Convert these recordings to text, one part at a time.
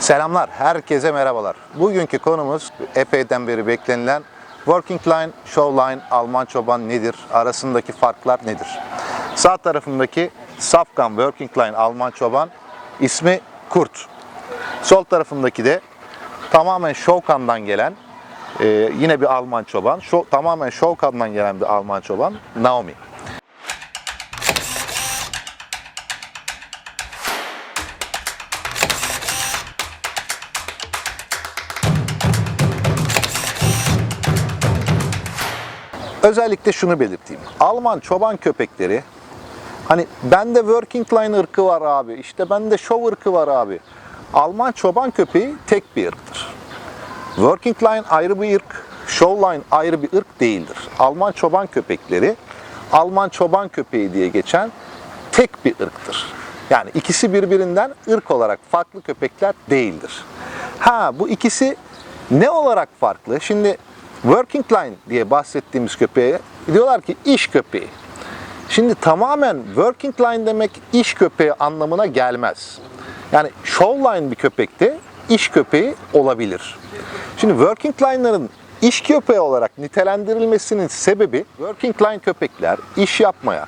Selamlar, herkese merhabalar. Bugünkü konumuz epeyden beri beklenilen Working Line, Show Line, Alman çoban nedir? Arasındaki farklar nedir? Sağ tarafındaki Safkan Working Line Alman çoban ismi Kurt. Sol tarafındaki de tamamen Şovkan'dan gelen e, yine bir Alman çoban. Şo, tamamen Şovkan'dan gelen bir Alman çoban Naomi. Özellikle şunu belirteyim. Alman çoban köpekleri hani bende working line ırkı var abi, işte bende show ırkı var abi. Alman çoban köpeği tek bir ırktır. Working line ayrı bir ırk, show line ayrı bir ırk değildir. Alman çoban köpekleri Alman çoban köpeği diye geçen tek bir ırktır. Yani ikisi birbirinden ırk olarak farklı köpekler değildir. Ha bu ikisi ne olarak farklı? Şimdi working line diye bahsettiğimiz köpeğe diyorlar ki iş köpeği. Şimdi tamamen working line demek iş köpeği anlamına gelmez. Yani show line bir köpekte iş köpeği olabilir. Şimdi working line'ların iş köpeği olarak nitelendirilmesinin sebebi working line köpekler iş yapmaya,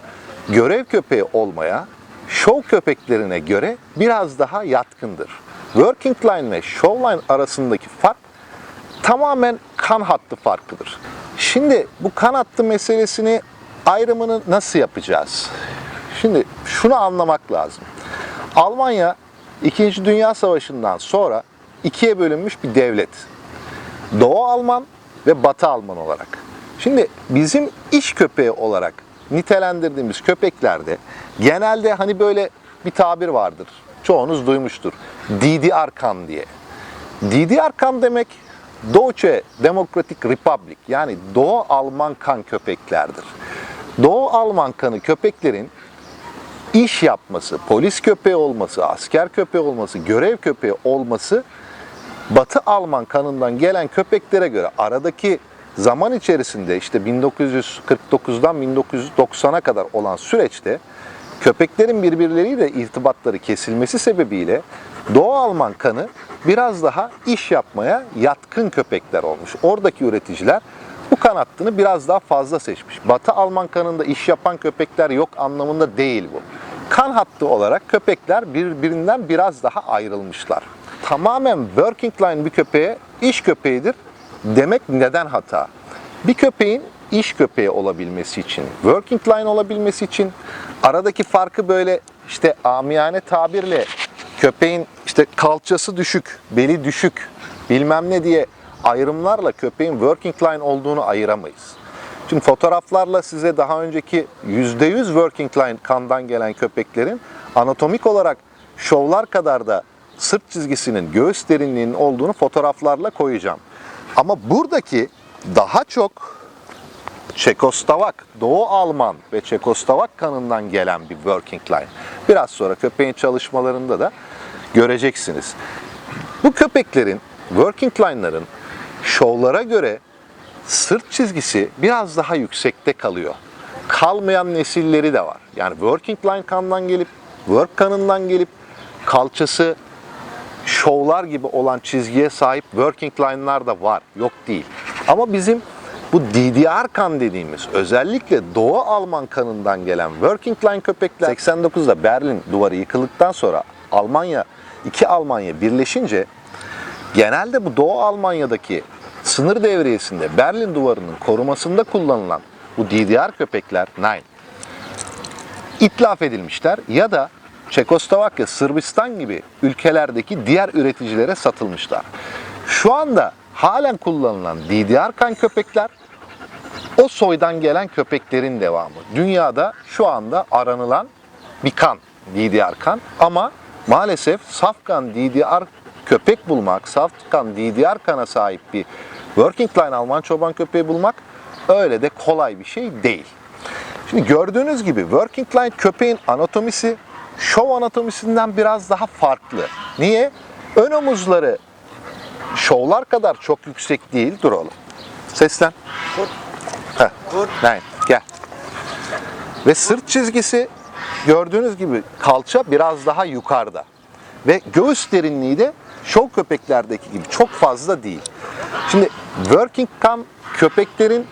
görev köpeği olmaya show köpeklerine göre biraz daha yatkındır. Working line ve show line arasındaki fark tamamen kan hattı farkıdır. Şimdi bu kan hattı meselesini ayrımını nasıl yapacağız? Şimdi şunu anlamak lazım. Almanya 2. Dünya Savaşı'ndan sonra ikiye bölünmüş bir devlet. Doğu Alman ve Batı Alman olarak. Şimdi bizim iş köpeği olarak nitelendirdiğimiz köpeklerde genelde hani böyle bir tabir vardır. Çoğunuz duymuştur. DDR kan diye. DDR kan demek Deutsche Democratic Republic yani Doğu Alman kan köpeklerdir. Doğu Alman kanı köpeklerin iş yapması, polis köpeği olması, asker köpeği olması, görev köpeği olması Batı Alman kanından gelen köpeklere göre aradaki zaman içerisinde işte 1949'dan 1990'a kadar olan süreçte köpeklerin birbirleriyle irtibatları kesilmesi sebebiyle Doğu Alman kanı biraz daha iş yapmaya yatkın köpekler olmuş. Oradaki üreticiler bu kan hattını biraz daha fazla seçmiş. Batı Alman kanında iş yapan köpekler yok anlamında değil bu. Kan hattı olarak köpekler birbirinden biraz daha ayrılmışlar. Tamamen working line bir köpeğe iş köpeğidir demek neden hata? Bir köpeğin iş köpeği olabilmesi için, working line olabilmesi için aradaki farkı böyle işte amiyane tabirle köpeğin işte kalçası düşük, beli düşük, bilmem ne diye ayrımlarla köpeğin working line olduğunu ayıramayız. Şimdi fotoğraflarla size daha önceki %100 working line kandan gelen köpeklerin anatomik olarak şovlar kadar da sırt çizgisinin, göğüs derinliğinin olduğunu fotoğraflarla koyacağım. Ama buradaki daha çok Çekoslovak, Doğu Alman ve Çekoslovak kanından gelen bir working line. Biraz sonra köpeğin çalışmalarında da göreceksiniz. Bu köpeklerin, working line'ların şovlara göre sırt çizgisi biraz daha yüksekte kalıyor. Kalmayan nesilleri de var. Yani working line kandan gelip, work kanından gelip kalçası şovlar gibi olan çizgiye sahip working line'lar da var. Yok değil. Ama bizim bu DDR kan dediğimiz özellikle Doğu Alman kanından gelen working line köpekler 89'da Berlin duvarı yıkıldıktan sonra Almanya iki Almanya birleşince genelde bu Doğu Almanya'daki sınır devriyesinde Berlin duvarının korumasında kullanılan bu DDR köpekler Nine itlaf edilmişler ya da Çekoslovakya, Sırbistan gibi ülkelerdeki diğer üreticilere satılmışlar. Şu anda halen kullanılan DDR kan köpekler o soydan gelen köpeklerin devamı. Dünyada şu anda aranılan bir kan, DDR kan ama maalesef safkan DDR köpek bulmak, safkan DDR kana sahip bir working line Alman çoban köpeği bulmak öyle de kolay bir şey değil. Şimdi gördüğünüz gibi working line köpeğin anatomisi show anatomisinden biraz daha farklı. Niye? Ön omuzları şovlar kadar çok yüksek değil. Dur oğlum. Seslen. Nein, gel. Ve sırt çizgisi gördüğünüz gibi kalça biraz daha yukarıda. Ve göğüs derinliği de show köpeklerdeki gibi çok fazla değil. Şimdi working cam köpeklerin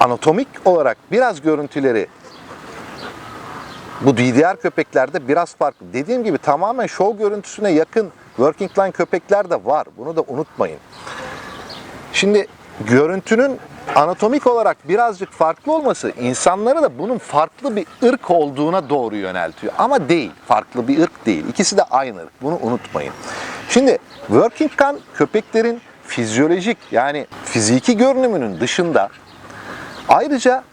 anatomik olarak biraz görüntüleri bu DDR köpeklerde biraz farklı. Dediğim gibi tamamen show görüntüsüne yakın working line köpekler de var. Bunu da unutmayın. Şimdi görüntünün anatomik olarak birazcık farklı olması insanları da bunun farklı bir ırk olduğuna doğru yöneltiyor. Ama değil, farklı bir ırk değil. İkisi de aynı ırk. Bunu unutmayın. Şimdi working can köpeklerin fizyolojik yani fiziki görünümünün dışında ayrıca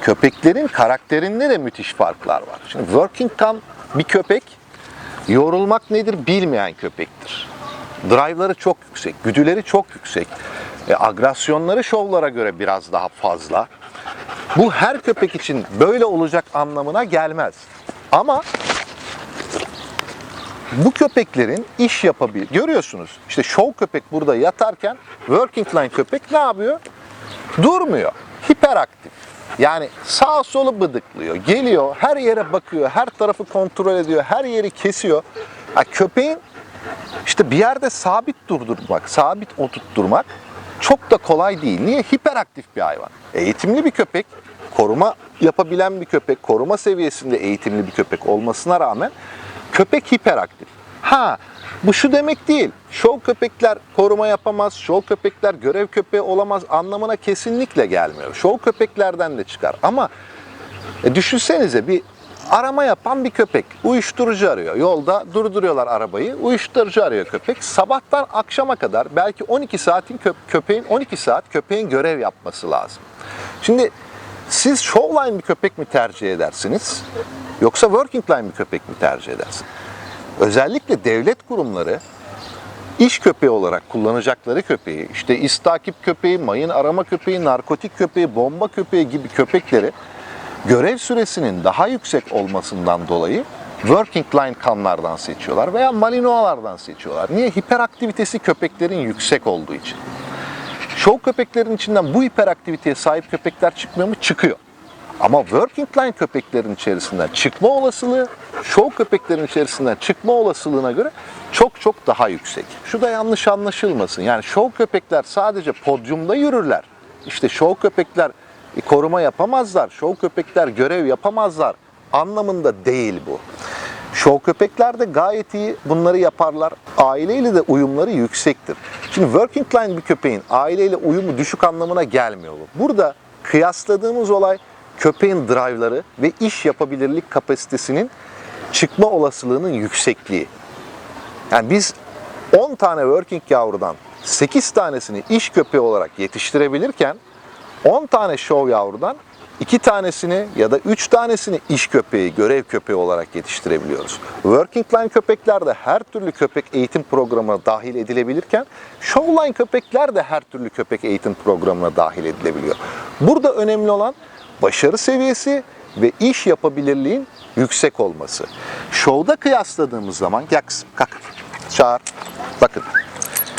köpeklerin karakterinde de müthiş farklar var. Şimdi working can bir köpek yorulmak nedir bilmeyen köpektir. Drive'ları çok yüksek, güdüleri çok yüksek. E, agresyonları şovlara göre biraz daha fazla. Bu her köpek için böyle olacak anlamına gelmez. Ama bu köpeklerin iş yapabilir. Görüyorsunuz işte show köpek burada yatarken working line köpek ne yapıyor? Durmuyor. Hiperaktif. Yani sağa solu bıdıklıyor. Geliyor, her yere bakıyor, her tarafı kontrol ediyor, her yeri kesiyor. Ha, köpeğin işte bir yerde sabit durdurmak, sabit oturtturmak çok da kolay değil. Niye? Hiperaktif bir hayvan. Eğitimli bir köpek, koruma yapabilen bir köpek, koruma seviyesinde eğitimli bir köpek olmasına rağmen köpek hiperaktif. Ha, bu şu demek değil. Şov köpekler koruma yapamaz, şov köpekler görev köpeği olamaz anlamına kesinlikle gelmiyor. Şov köpeklerden de çıkar ama e, düşünsenize bir arama yapan bir köpek uyuşturucu arıyor. Yolda durduruyorlar arabayı. Uyuşturucu arıyor köpek. Sabahtan akşama kadar belki 12 saatin kö- köpeğin 12 saat köpeğin görev yapması lazım. Şimdi siz showline bir köpek mi tercih edersiniz? Yoksa working line bir köpek mi tercih edersiniz? Özellikle devlet kurumları iş köpeği olarak kullanacakları köpeği, işte istakip köpeği, mayın arama köpeği, narkotik köpeği, bomba köpeği gibi köpekleri görev süresinin daha yüksek olmasından dolayı working line kanlardan seçiyorlar veya malinoalardan seçiyorlar. Niye? Hiperaktivitesi köpeklerin yüksek olduğu için. Show köpeklerin içinden bu hiperaktiviteye sahip köpekler çıkmıyor mu? Çıkıyor. Ama working line köpeklerin içerisinden çıkma olasılığı, show köpeklerin içerisinden çıkma olasılığına göre çok çok daha yüksek. Şu da yanlış anlaşılmasın. Yani show köpekler sadece podyumda yürürler. İşte show köpekler koruma yapamazlar, show köpekler görev yapamazlar anlamında değil bu. Show köpekler de gayet iyi bunları yaparlar. Aileyle de uyumları yüksektir. Şimdi working line bir köpeğin aileyle uyumu düşük anlamına gelmiyor bu. Burada kıyasladığımız olay köpeğin drive'ları ve iş yapabilirlik kapasitesinin çıkma olasılığının yüksekliği. Yani biz 10 tane working yavrudan 8 tanesini iş köpeği olarak yetiştirebilirken 10 tane show yavrudan 2 tanesini ya da 3 tanesini iş köpeği, görev köpeği olarak yetiştirebiliyoruz. Working line köpekler de her türlü köpek eğitim programına dahil edilebilirken show line köpekler de her türlü köpek eğitim programına dahil edilebiliyor. Burada önemli olan başarı seviyesi ve iş yapabilirliğin yüksek olması. Show'da kıyasladığımız zaman, kızım kalk, çağır. Bakın,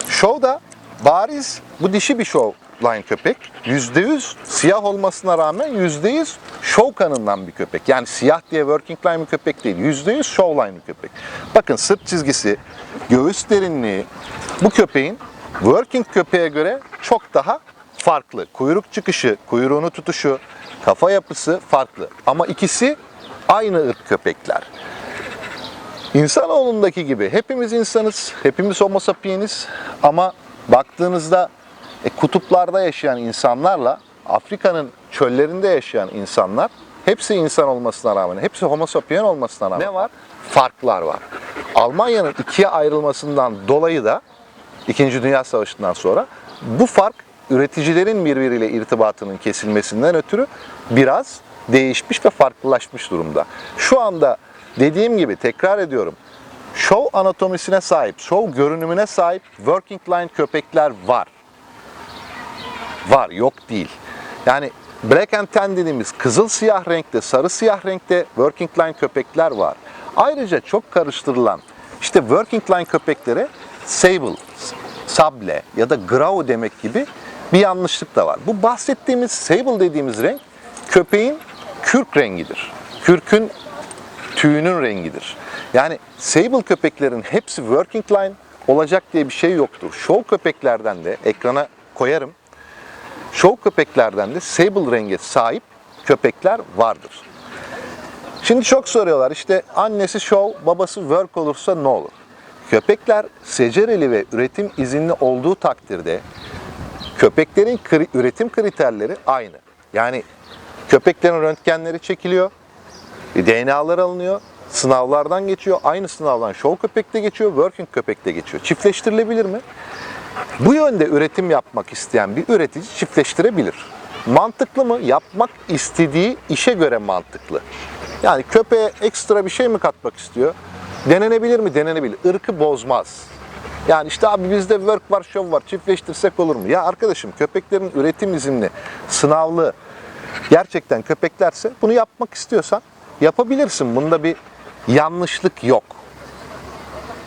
show'da bariz bu dişi bir show line köpek. %100 siyah olmasına rağmen %100 show kanından bir köpek. Yani siyah diye working line bir köpek değil. %100 show line bir köpek. Bakın sırt çizgisi, göğüs derinliği bu köpeğin working köpeğe göre çok daha farklı. Kuyruk çıkışı, kuyruğunu tutuşu, kafa yapısı farklı. Ama ikisi aynı ırk köpekler. İnsanoğlundaki gibi hepimiz insanız, hepimiz homo sapieniz ama baktığınızda e, kutuplarda yaşayan insanlarla Afrika'nın çöllerinde yaşayan insanlar hepsi insan olmasına rağmen, hepsi homo sapien olmasına rağmen ne var? Farklar var. Almanya'nın ikiye ayrılmasından dolayı da İkinci Dünya Savaşı'ndan sonra bu fark üreticilerin birbiriyle irtibatının kesilmesinden ötürü biraz değişmiş ve farklılaşmış durumda. Şu anda dediğim gibi tekrar ediyorum. Show anatomisine sahip, show görünümüne sahip working line köpekler var. Var, yok değil. Yani black and tan dediğimiz kızıl siyah renkte, sarı siyah renkte working line köpekler var. Ayrıca çok karıştırılan işte working line köpeklere sable, sable ya da grau demek gibi bir yanlışlık da var. Bu bahsettiğimiz sable dediğimiz renk köpeğin kürk rengidir. Kürkün tüyünün rengidir. Yani sable köpeklerin hepsi working line olacak diye bir şey yoktur. Show köpeklerden de ekrana koyarım. Show köpeklerden de sable renge sahip köpekler vardır. Şimdi çok soruyorlar işte annesi show, babası work olursa ne olur? Köpekler secereli ve üretim izinli olduğu takdirde köpeklerin kri- üretim kriterleri aynı. Yani köpeklerin röntgenleri çekiliyor, DNA'lar alınıyor, sınavlardan geçiyor. Aynı sınavdan show köpekte geçiyor, working köpekte geçiyor. Çiftleştirilebilir mi? Bu yönde üretim yapmak isteyen bir üretici çiftleştirebilir. Mantıklı mı? Yapmak istediği işe göre mantıklı. Yani köpeğe ekstra bir şey mi katmak istiyor? Denenebilir mi? Denenebilir. Irkı bozmaz. Yani işte abi bizde work var, show var, çiftleştirsek olur mu? Ya arkadaşım köpeklerin üretim izinli, sınavlı, gerçekten köpeklerse bunu yapmak istiyorsan yapabilirsin. Bunda bir yanlışlık yok.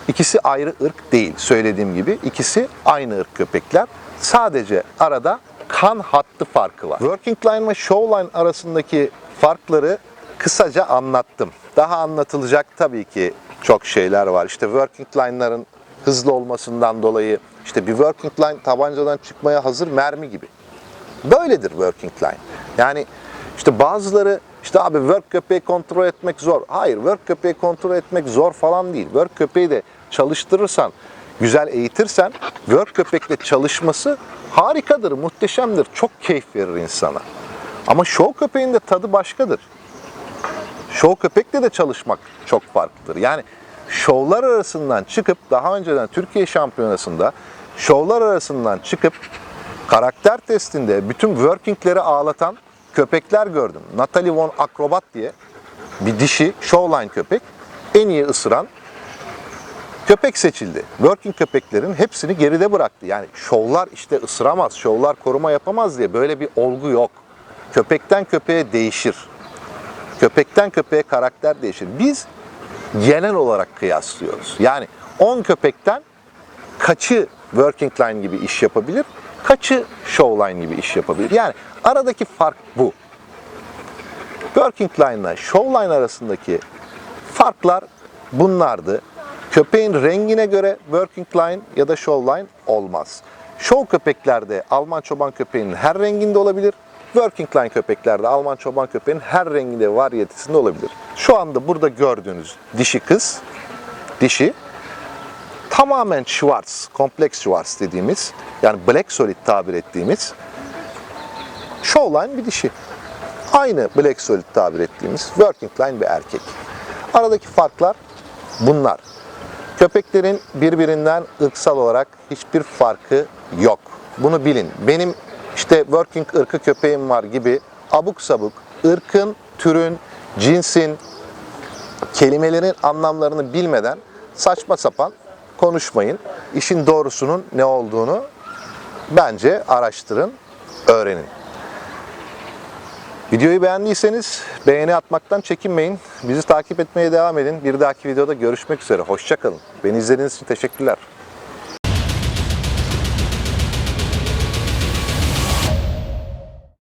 İkisi ayrı ırk değil söylediğim gibi. ikisi aynı ırk köpekler. Sadece arada kan hattı farkı var. Working Line ve Show Line arasındaki farkları kısaca anlattım. Daha anlatılacak tabii ki çok şeyler var. İşte Working Line'ların hızlı olmasından dolayı işte bir Working Line tabancadan çıkmaya hazır mermi gibi. Böyledir working line. Yani işte bazıları işte abi work köpeği kontrol etmek zor. Hayır work köpeği kontrol etmek zor falan değil. Work köpeği de çalıştırırsan, güzel eğitirsen work köpekle çalışması harikadır, muhteşemdir. Çok keyif verir insana. Ama show köpeğin de tadı başkadır. Show köpekle de çalışmak çok farklıdır. Yani şovlar arasından çıkıp daha önceden Türkiye Şampiyonası'nda şovlar arasından çıkıp karakter testinde bütün workingleri ağlatan köpekler gördüm. Natalie Von Akrobat diye bir dişi showline köpek en iyi ısıran köpek seçildi. Working köpeklerin hepsini geride bıraktı. Yani şovlar işte ısıramaz, şovlar koruma yapamaz diye böyle bir olgu yok. Köpekten köpeğe değişir. Köpekten köpeğe karakter değişir. Biz genel olarak kıyaslıyoruz. Yani 10 köpekten kaçı working line gibi iş yapabilir, kaçı show line gibi iş yapabilir. Yani aradaki fark bu. Working line ile show line arasındaki farklar bunlardı. Köpeğin rengine göre working line ya da show line olmaz. Show köpeklerde Alman çoban köpeğinin her renginde olabilir. Working line köpeklerde Alman çoban köpeğinin her renginde varyetesinde olabilir. Şu anda burada gördüğünüz dişi kız, dişi tamamen Schwarz, kompleks Schwarz dediğimiz yani Black Solid tabir ettiğimiz Showline bir dişi. Aynı Black Solid tabir ettiğimiz Working Line bir erkek. Aradaki farklar bunlar. Köpeklerin birbirinden ırksal olarak hiçbir farkı yok. Bunu bilin. Benim işte working ırkı köpeğim var gibi abuk sabuk ırkın, türün, cinsin, kelimelerin anlamlarını bilmeden saçma sapan konuşmayın. İşin doğrusunun ne olduğunu bence araştırın, öğrenin. Videoyu beğendiyseniz beğeni atmaktan çekinmeyin. Bizi takip etmeye devam edin. Bir dahaki videoda görüşmek üzere. Hoşçakalın. Beni izlediğiniz için teşekkürler.